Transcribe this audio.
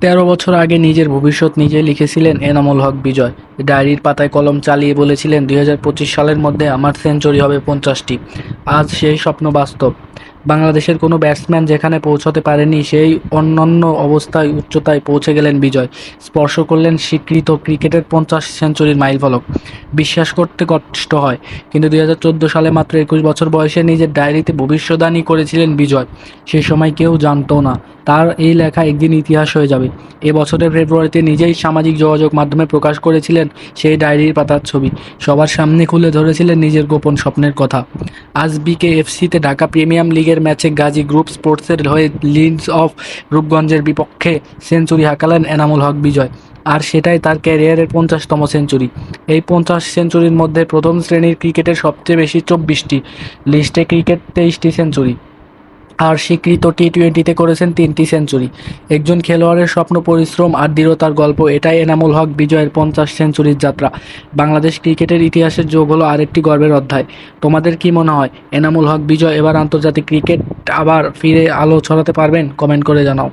তেরো বছর আগে নিজের ভবিষ্যৎ নিজে লিখেছিলেন এনামুল হক বিজয়। ডায়েরির পাতায় কলম চালিয়ে বলেছিলেন, দুই হাজার পঁচিশ সালের মধ্যে আমার সেঞ্চুরি হবে পঞ্চাশটি। আজ সেই স্বপ্ন বাস্তব। বাংলাদেশের কোনো ব্যাটসম্যান যেখানে পৌঁছতে পারেনি, সেই অন্যান্য অবস্থায়, উচ্চতায় পৌঁছে গেলেন বিজয়। স্পর্শ করলেন স্বীকৃত ক্রিকেটের পঞ্চাশ সেঞ্চুরির মাইলফলক বিশ্বাস করতে কষ্ট হয়, কিন্তু দুই হাজার চোদ্দ সালে মাত্র একুশ বছর বয়সে নিজের ডায়েরিতে ভবিষ্যদ্বাণী করেছিলেন বিজয়। সেই সময় কেউ জানতো না, তার এই লেখা একদিন ইতিহাস হয়ে যাবে। এ বছরের ফেব্রুয়ারিতে নিজেই সামাজিক যোগাযোগ মাধ্যমে প্রকাশ করেছিলেন সেই ডায়েরির পাতার ছবি। সবার সামনে খুলে ধরেছিলেন নিজের গোপন স্বপ্নের কথা। আজ বিকে এফসিতে ঢাকা প্রিমিয়াম লিগের ম্যাচে গাজী গ্রুপ স্পোর্টসের হয়ে লিডস অফ রূপগঞ্জের বিপক্ষে সেঞ্চুরি হাঁকালেন এনামুল হক বিজয়। আর সেটাই তার ক্যারিয়ারের পঞ্চাশতম সেঞ্চুরি। এই পঞ্চাশ সেঞ্চুরির মধ্যে প্রথম শ্রেণির ক্রিকেটের সবচেয়ে বেশি চব্বিশটি। লিস্টে ক্রিকেট তেইশটি সেঞ্চুরি। আর স্বীকৃত টি টোয়েন্টিতে করেছেন তিনটি সেঞ্চুরি। একজন খেলোয়াড়ের স্বপ্ন, পরিশ্রম আর দৃঢ়তার গল্প, এটাই এনামুল হক বিজয়ের পঞ্চাশ সেঞ্চুরির যাত্রা। বাংলাদেশ ক্রিকেটের ইতিহাসের যোগ হলো আরেকটি গর্বের অধ্যায়। তোমাদের কি মনে হয়, এনামুল হক বিজয় এবার আন্তর্জাতিক ক্রিকেট আবার ফিরে আলো ছড়াতে পারবেন? কমেন্ট করে জানাও।